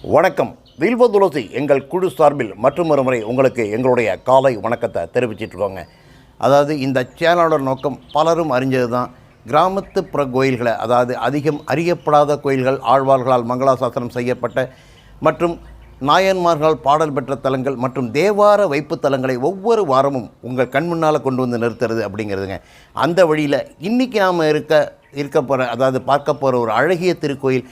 வணக்கம். வில்வ துளசி எங்கள் குழு சார்பில் மற்றும் ஒரு முறை உங்களுக்கு எங்களுடைய காலை வணக்கத்தை தெரிவிச்சிட்ருக்கோங்க அதாவது இந்த சேனலோட நோக்கம் பலரும் அறிஞ்சது தான் கிராமத்துப்புற கோயில்களை அதாவது அதிகம் அறியப்படாத கோயில்கள் ஆழ்வார்களால் மங்களாசாசனம் செய்யப்பட்ட மற்றும் நாயன்மார்களால் பாடல் பெற்ற தலங்கள் மற்றும் தேவார வைப்பு தலங்களை ஒவ்வொரு வாரமும் உங்கள் கண் முன்னால் கொண்டு வந்து நிறுத்துறது அப்படிங்கிறதுங்க. அந்த வழியில் இன்றைக்கி நாம் இருக்க இருக்க போகிற அதாவது பார்க்க போகிற ஒரு அழகிய திருக்கோயில்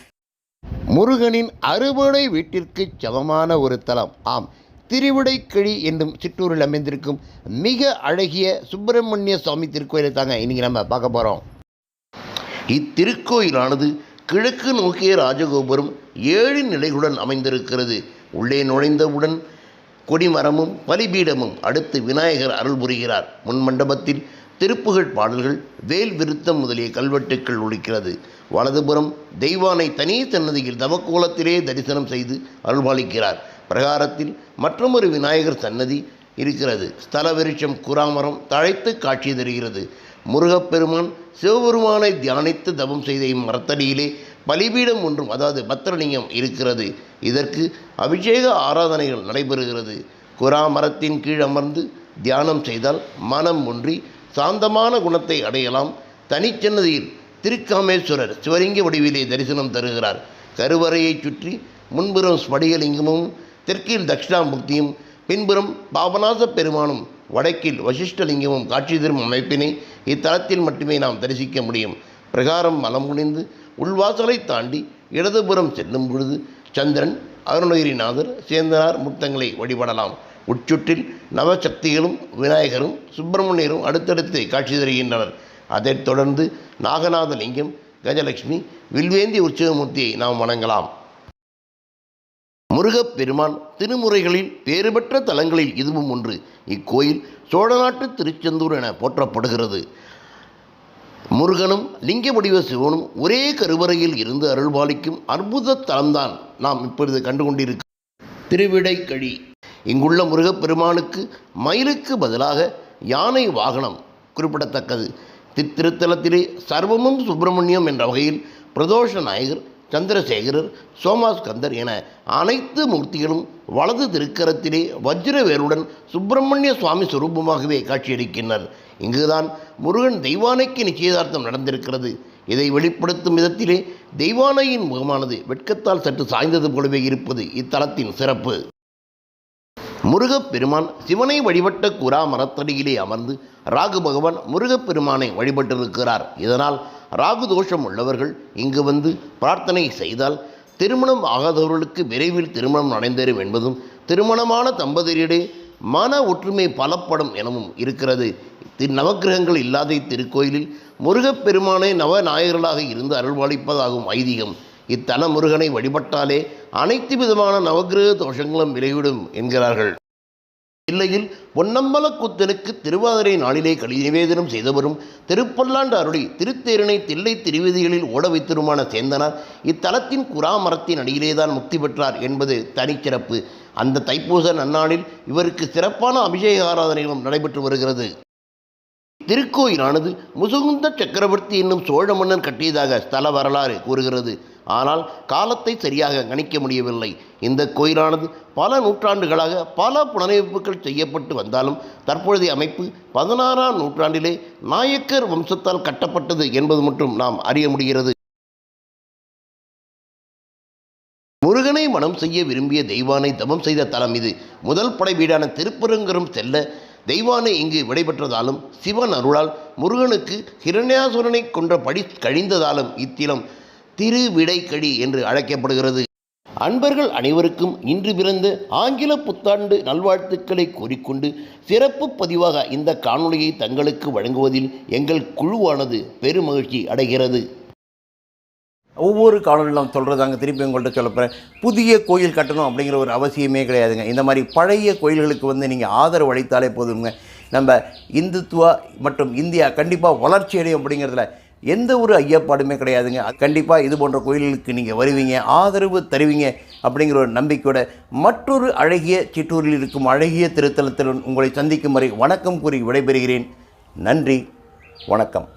முருகனின் அறுபடை வீட்டிற்கு சமமான ஒரு தலம். ஆம் திருவிடைக்கிழி என்னும் சிற்றூரில் அமைந்திருக்கும் மிக அழகிய சுப்பிரமணிய சுவாமி திருக்கோயிலை தாங்க இன்றைக்கி நம்ம பார்க்க போகிறோம் இத்திருக்கோயிலானது கிழக்கு நோக்கிய ராஜகோபுரம் ஏழு நிலைகளுடன் அமைந்திருக்கிறது. உள்ளே நுழைந்தவுடன் கொடிமரமும் பலிபீடமும் அடுத்து விநாயகர் அருள் புரிகிறார். முன் மண்டபத்தில் திருப்புகழ் பாடல்கள் வேல் விருத்தம் முதலிய கல்வெட்டுக்கள் ஒழிக்கிறது வலதுபுறம் தெய்வானை தனி சன்னதியில் தவக்கோலத்திலே தரிசனம் செய்து அருள்பாலிக்கிறார். பிரகாரத்தில் மற்றொரு விநாயகர் சன்னதி இருக்கிறது. ஸ்தல விருட்சம் குராமரம் தழைத்து காட்சி தருகிறது. முருகப்பெருமான் சிவபெருமானை தியானித்து தவம் செய்த இம்மரத்தடியிலே பலிபீடம் ஒன்றும் அதாவது பத்திரலிங்கம் இருக்கிறது. இதற்கு அபிஷேக ஆராதனைகள் நடைபெறுகிறது. குரா மரத்தின் கீழ் அமர்ந்து தியானம் செய்தால் மனம் ஒன்றி சாந்தமான குணத்தை அடையலாம். தனிச்சன்னதியில் திருக்காமேஸ்வரர் சிவலிங்க வடிவிலே தரிசனம் தருகிறார். கருவறையைச் சுற்றி முன்புறம் ஸ்படிகலிங்கமும் தெற்கில் தட்சிணாமூர்த்தியும் பின்புறம் பாபநாச பெருமானும் வடக்கில் வசிஷ்டலிங்கமும் காட்சி தரும் அமைப்பினை இத்தலத்தில் மட்டுமே நாம் தரிசிக்க முடியும். பிரகாரம் மலம் குனிந்து உள்வாசலை தாண்டி இடதுபுறம் செல்லும் பொழுது சந்திரன் அருணகிரிநாதர் சேந்தனார் முத்தங்களை வழிபடலாம். உட்சுற்றில் நவசக்திகளும் விநாயகரும் சுப்பிரமணியரும் அடுத்தடுத்து காட்சி தருகின்றனர். அதைத் தொடர்ந்து நாகநாதலிங்கம் கஜலட்சுமி வில்வேந்தி உற்சவமூர்த்தியை நாம் வணங்கலாம். முருகப்பெருமான் திருமுறைகளில் பேறு பெற்ற தலங்களில் இதுவும் ஒன்று. இக்கோயில் சோழநாட்டு திருச்செந்தூர் என போற்றப்படுகிறது. முருகனும் லிங்க வடிவ சிவனும் ஒரே கருவறையில் இருந்து அருள்பாலிக்கும் அற்புத தலம்தான் நாம் இப்பொழுது கண்டுகொண்டிருக்க திருவிடைக்கழி. இங்குள்ள முருகப்பெருமானுக்கு மயிலுக்கு பதிலாக யானை வாகனம் குறிப்பிடத்தக்கது. தித்திருத்தலத்திலே சர்வமும் சுப்பிரமணியம் என்ற வகையில் பிரதோஷ நாயகர் சந்திரசேகரர் சோமாஸ்கந்தர் என அனைத்து மூர்த்திகளும் வலது திருக்கரத்திலே வஜ்ரவேலுடன் சுப்பிரமணிய சுவாமி சுரூபமாகவே காட்சியளிக்கின்றனர். இங்குதான் முருகன் தெய்வானைக்கு நிச்சயதார்த்தம் நடந்திருக்கிறது. இதை வெளிப்படுத்தும் விதத்திலே தெய்வானையின் முகமானது வெட்கத்தால் சற்று சாய்ந்தது போலவே இருப்பது இத்தலத்தின் சிறப்பு. முருகப்பெருமான் சிவனை வழிபட்ட குரா மரத்தடியிலே அமர்ந்து ராகு பகவான் முருகப்பெருமானை வழிபட்டிருக்கிறார். இதனால் ராகு தோஷம் உள்ளவர்கள் இங்கு வந்து பிரார்த்தனை செய்தால் திருமணம் ஆகாதவர்களுக்கு விரைவில் திருமணம் நடைந்தேறும் என்பதும் திருமணமான தம்பதியரிடையே மன ஒற்றுமை பலப்படும் எனவும் இருக்கிறது. நவக்கிரகங்கள் இல்லாத இத்திருக்கோயிலில் முருகப்பெருமானை நவநாயகர்களாக இருந்து அருள்வாளிப்பதாகும் ஐதீகம். இத்தன முருகனை வழிபட்டாலே அனைத்து விதமான நவக்கிரக தோஷங்களும் விரைவிடும் என்கிறார்கள். இல்லையில் பொன்னம்பலக்குத்தனுக்கு திருவாதிரை நாளிலே களி நிவேதனம் செய்தவரும் திருப்பல்லாண்டு அருளி திருத்தேரினை தில்லை திருவீதிகளில் ஓட வைத்தருமான சேந்தனார் இத்தலத்தின் குராமரத்தின் அடியிலேதான் முக்தி பெற்றார் என்பது தனிச்சிறப்பு. அந்த தைப்பூச நன்னாளில் இவருக்கு சிறப்பான அபிஷேக ஆராதனைகளும் நடைபெற்று வருகிறது. திருக்கோயிலானது முசுகுந்த சக்கரவர்த்தி என்னும் சோழ மன்னன் கட்டியதாக ஸ்தல வரலாறு கூறுகிறது. ஆனால் காலத்தை சரியாக கணிக்க முடியவில்லை. இந்த கோயிலானது பல நூற்றாண்டுகளாக பல புனரமைப்புகள் செய்யப்பட்டு வந்தாலும் தற்பொழுதைய அமைப்பு பதினாறாம் நூற்றாண்டிலே நாயக்கர் வம்சத்தால் கட்டப்பட்டது என்பது மட்டும் நாம் அறிய முடிகிறது. முருகனை மனம் செய்ய விரும்பிய தெய்வானை தவம் செய்த தலம் இது. முதல் படை வீடான திருப்பரங்கரும் செல்ல தெய்வானை இங்கு விடைபெற்றதாலும் சிவன் அருளால் முருகனுக்கு ஹிரண்யாசுரனை கொன்ற படி கழிந்ததாலும் இத்திலம் திருவிடைக்கடி என்று அழைக்கப்படுகிறது. அன்பர்கள் அனைவருக்கும் இன்று பிறந்த ஆங்கில புத்தாண்டு நல்வாழ்த்துக்களை கூறிக்கொண்டு சிறப்பு பதிவாக இந்த காணொளியை தங்களுக்கு வழங்குவதில் எங்கள் குழுவானது பெருமகிழ்ச்சி அடைகிறது. ஒவ்வொரு காணொலியும் நான் சொல்கிறதாங்க திருப்பி உங்கள்கிட்ட சொல்லப்போகிறேன் புதிய கோயில் கட்டணும் அப்படிங்கிற ஒரு அவசியமே கிடையாதுங்க. இந்த மாதிரி பழைய கோயில்களுக்கு வந்து நீங்கள் ஆதரவு அளித்தாலே போதுங்க நம்ம இந்துத்துவா மற்றும் இந்தியா கண்டிப்பாக வளர்ச்சி அடையும் அப்படிங்கிறதுல எந்த ஒரு ஐயப்பாடுமே கிடையாதுங்க. கண்டிப்பாக இது போன்ற கோயில்களுக்கு நீங்கள் வருவீங்க ஆதரவு தருவீங்க அப்படிங்கிற ஒரு நம்பிக்கையோட மற்றொரு அழகிய சிற்றூரில் இருக்கும் அழகிய திருத்தலத்தில் உங்களை சந்திக்கும் வரை வணக்கம் கூறி விடைபெறுகிறேன். நன்றி வணக்கம்.